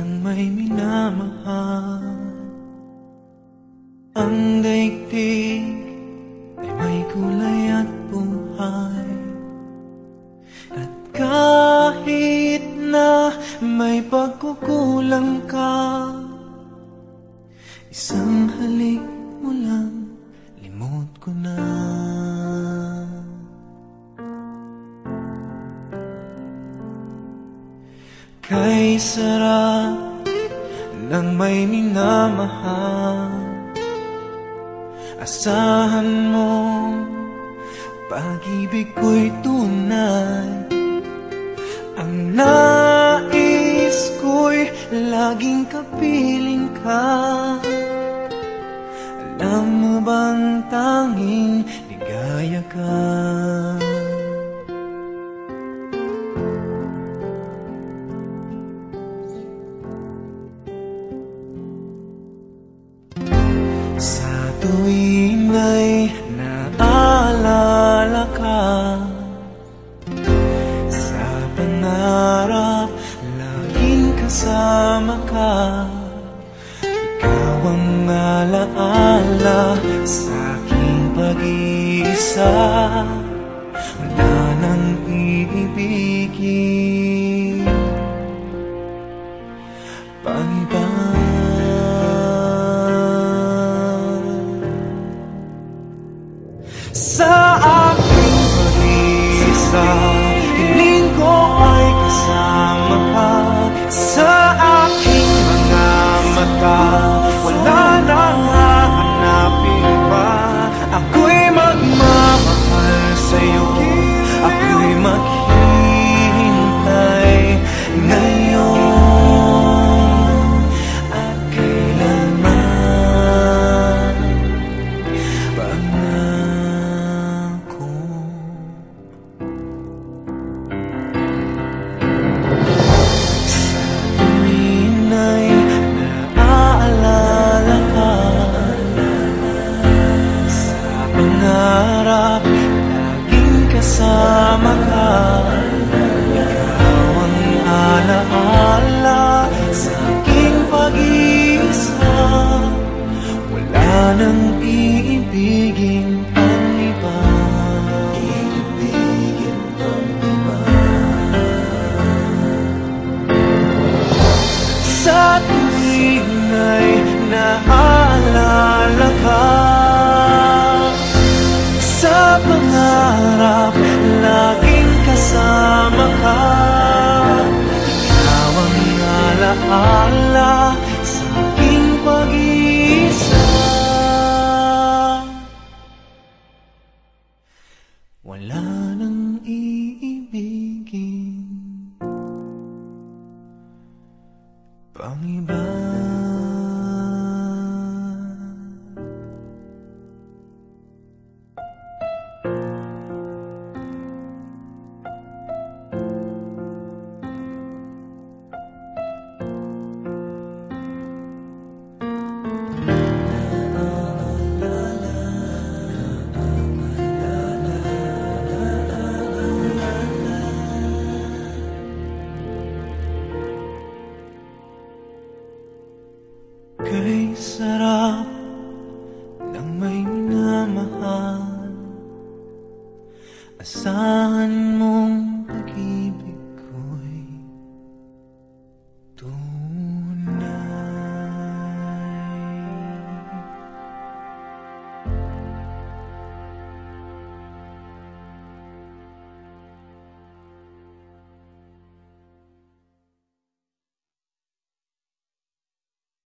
ng may minamahal. Ang daigdig ay may kulay at buhay. At kahit na may pagkukulang ka Isang halik Kay sarap ng may minamahal. Asahan mo Pag-ibig ko'y tunay. Ang nais ko'y laging kapiling ka. Alam mo bang tanging ligaya ka Sa tuwing ay naalala ka Sa pangarap, laging kasama ka Ikaw ang alaala sa aking pag-iisa 我 tuwing ay naalala ka. Sa pangarap, laging kasama ka. Ikaw ang alaala sa aking pag-iisa. Wala nang iibigin. Pang may minamahal. Asahan mong pag-ibig ko'y tunay